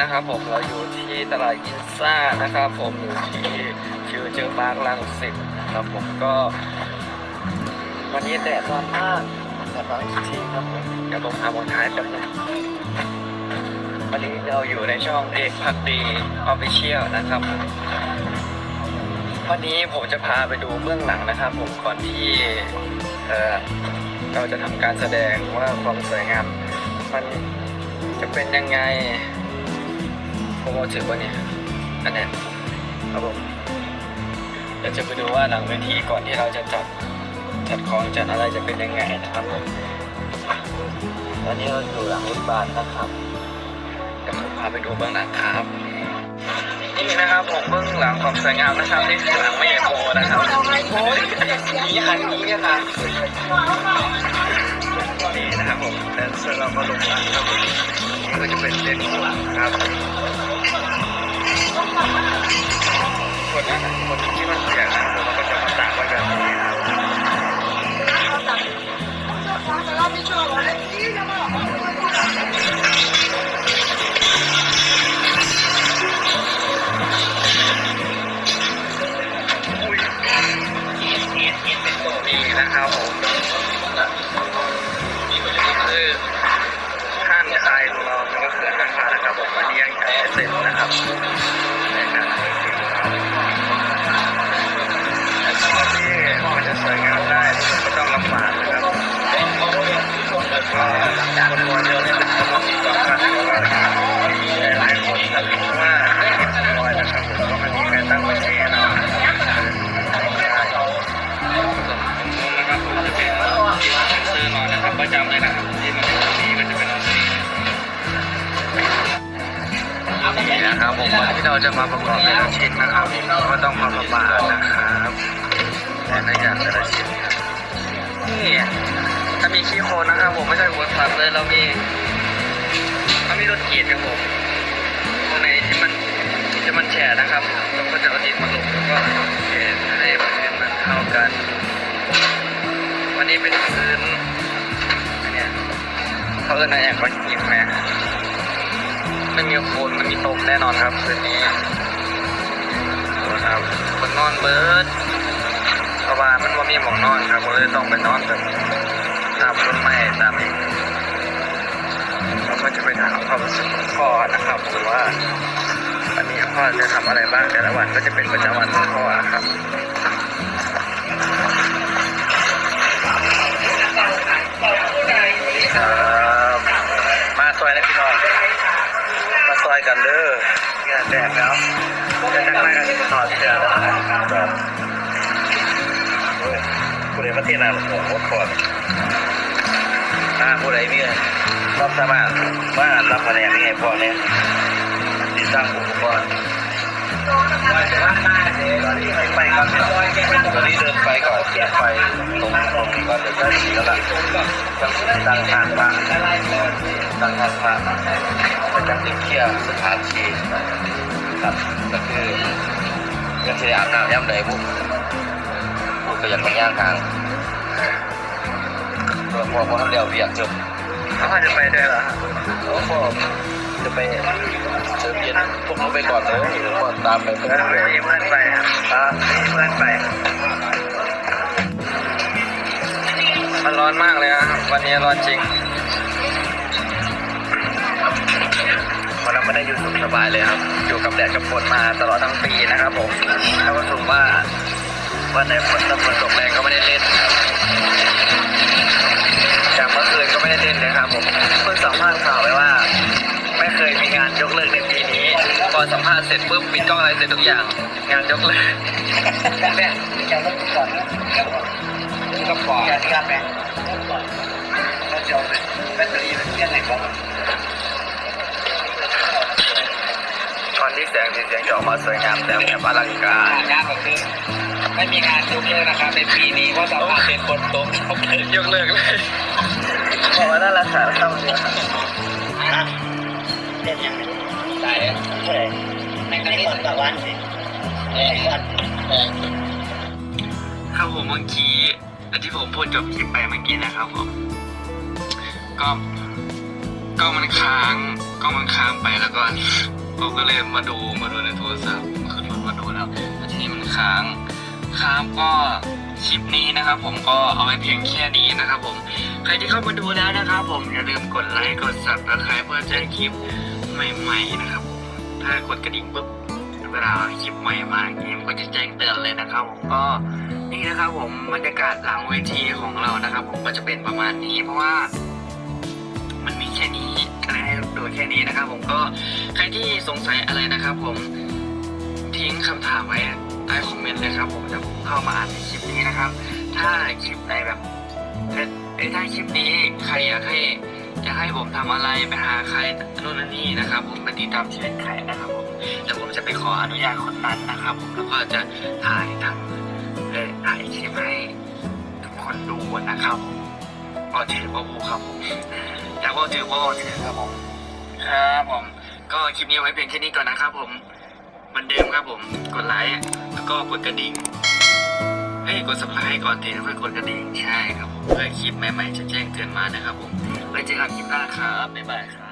นะครับผมเราอยู่ที่ตลาดกินซ่านะครับ ผมอยู่ที่ฟิวเจอร์พาร์คลังสิตครับผมก็ วันนี้แดดร้อนมากแดดร้อนจริงๆครับผมเดี๋ยวผมาบนท้ายแป๊บนึงวันนี้เราอยู่ในช่องเอกพักดีออฟฟิเชียลนะครับผมวันนี้ผมจะพาไปดูเบื้องหลังนะครับ ผมก่อนที่เออเราจะทำการแสดงว่าความสวยงามมันจะเป็นยังไง ผมเอาถือว่าเนี่ยอันนี้ยครับผมเดี๋ยวจะไปดูว่าหลังเวทีก่อนที่เราจะจัดจัดของจัดอะไรจะเป็นยังไงนะครับผมตอนนี้เราอยู่หลังรถบัสนะครับเดี๋ยวผมพาไปดูเบื้องหลังครับนี่นะครับผมเบื้องหลังความสวยงามนะครับนี่คือหลังไม่ใหญ่โตนะครับนี่คันนี้นะครับนี่นะครับผมแดนเซอร์เราก็ลงมาครับผมนี่ก็จะเป็นเต้นข้างหลังครับ คนนะคนที่มันเสียงนะเราก็จะมาตากไว้แบบนี้นะครับอุ้ยนี่นะครับผม ป็นซื้อนอนนะครับประจำเลยนะครับที่มันนี้มันจะเป็นนี่นะครับผมที่เราจะมาประกอบแต่ละชิ้นนะครับก็ต้องมาประมาณนะครับแต่ละอย่างแต่ละชิ้นนี่ถ้ มีขี้โคลนนะครับผมไม่ใช่หัวฝักเลยเรามีเรามีรถกรีดครับผมตรงไหนที่มันที่มันแฉะนะครับเราก็จะเอาดินมาลงแล้วก็เทให้พื้นมันเท่ากัน วันนี้เป็นพื้นเนี่ยเขาเอิ้นอะไรอย่างก็กินไหมไม่มีโคนไม่มีตมแน่นอนครับคืนนี้ครับคนนอนเบิร์ดเพราะว่ามันว่ามีหมองนอนครับก็เลยต้องไปนอนแบบ ตามต้นไม้ตามนี้เราก็จะไปถามความรู้สึกของพ่อนะครับหรือว่าวันนี้พ่อจะทำอะไรบ้างแต่ละวันก็จะเป็นประจำวันของพ่อครับครับมาซอยนะพี่น้องมาซอยกันเด้อเนี่ยแดดแล้วจะจังไรกันถอดเสื้อแล้วครับผู้ใดมาเที่ยนาหัวหัวคอ ถ้าผู้ใดมีรับสมัครว่ารับคะแนนนี่ไงพ่อเนี่ยติดตั้งอุปกรณ์ตอนนี้ไปก่อนตอนนี้เดินไปก่อนเสียไฟตรงตรงนี้ก็จะได้สีแล้วล่ะตั้งทางบ้านตั้งทางบ้านไปจังติเที่ยวสถานที่ครับก็คือยังจะอาบน้ำย่ำใดบุกบุกก็ยังไม่ย่างทาง พ่อพวกพวกทำเดียวเบียกจบเขาจะไปได้เหรอเขาพวกจะไปเจอเย็นพวกเขาไปก่อนเลยหรือว่าตามไปเพื่อนไปเพื่อนไปครับเพื่อนไปมันร้อนมากเลยนะครับวันนี้ร้อนจริงเราไม่ได้อยู่สุขสบายเลยครับ อยู่กับแดดกับฝนมาตลอดทั้งปีนะครับผมแล้วก็ถือว่าวันไหนฝนตกฝนตกแรงก็ไม่ได้เล่นครับ จากเมื่อคืนก็ไม่ได้เล่นเลยครับผมเพิ่งสัมภาษณ์ข่าวไว้ว่า ไม่เคยมีงานยกเลิกในปีนี้พอสัมภาษณ์เสร็จปุ๊บปิดกล้องอะไรเสร็จทุกอย่าง งานยกเลิกแม่จะเลิกก่อนก็ปล่อยอย่าที่การแบ่งก่อนเราจะเอแบตเตอรี่เป็นยังไงบ้างก่อนที่แสงสีเสียงจะออกมาสวยงามแต่แบบอลังการงานก็คือ ไม่มีงานยกเลิกนะครับในปีนี้เพราะมาเป็นคนโต๊ะยกเลิกยกเลิกเลยบอกว่าน่ารักษาเข้าเนื้อเล่นยังไงใส่ในกรณีสัปวันสิเออวันเออครับผมเมื่อกี้ที่ผมพูดจบคลิปไปเมื่อกี้นะครับผมก็ก็มันค้างก็มันค้างไปแล้วก็ผมก็เลยมาดูมาดูในโทรศัพท์ขึ้นรถมาดูแล้วแล้วทีนี้มันค้าง ค้างก็คลิปนี้นะครับ ผมก็เอาไว้เพียงแค่นี้นะครับ ผมใครที่เข้ามาดูแล้วนะครับ ผมอย่าลืมกดไลค์กด subscribe เพื่อแจ้งคลิปใหม่ๆนะครับผมถ้ากดกระดิ่งปุ๊บเวลาคลิปใหม่มาอย่างนี้มันก็จะแจ้งเตือนเลยนะครับ ผมก็นี่นะครับ ผมบรรยากาศหลังเวทีของเรานะครับ ผมก็จะเป็นประมาณนี้ เพราะว่า มันมีแค่นี้อะไรให้ดูแค่นี้นะครับ ผมก็ใครที่สงสัยอะไรนะครับ ผมทิ้งคำถามไว้ ใต้คอมเมนต์เลยครับผมจะเข้ามาอ่านในคลิปนี้นะครับ ถ้าคลิปไหนแบบเอ้ถ้าคลิปนี้ใครอยากให้อยากให้ผมทำอะไรไปหาใครนู่นนั่นนี่นะครับ ผมไปติดตามชีวิตใครนะครับผมแต่ผมจะไปขออนุญาตคนนั้นนะครับ ผมแล้วก็จะถ่ายทำเอ่อถ่ายคลิปให้ทุกคนดูนะครับก็ถือว่าบูครับผมแต่ว่าถือว่าถือครับผมครับผมก็คลิปนี้เอาไว้เพียงแค่นี้ก่อนนะครับ ผมเหมือนเดิมครับผมกดไลค์ ก็กดกระดิ่งเฮ้ยกดสับสไครต์ก่อนทีแล้วค่อยกดกระดิ่งใช่ครับผมเพื่อคลิปใหม่ๆจะแจ้งเตือนมานะครับผมไว้เจอกันคลิปหน้าครับบ๊ายบายครับ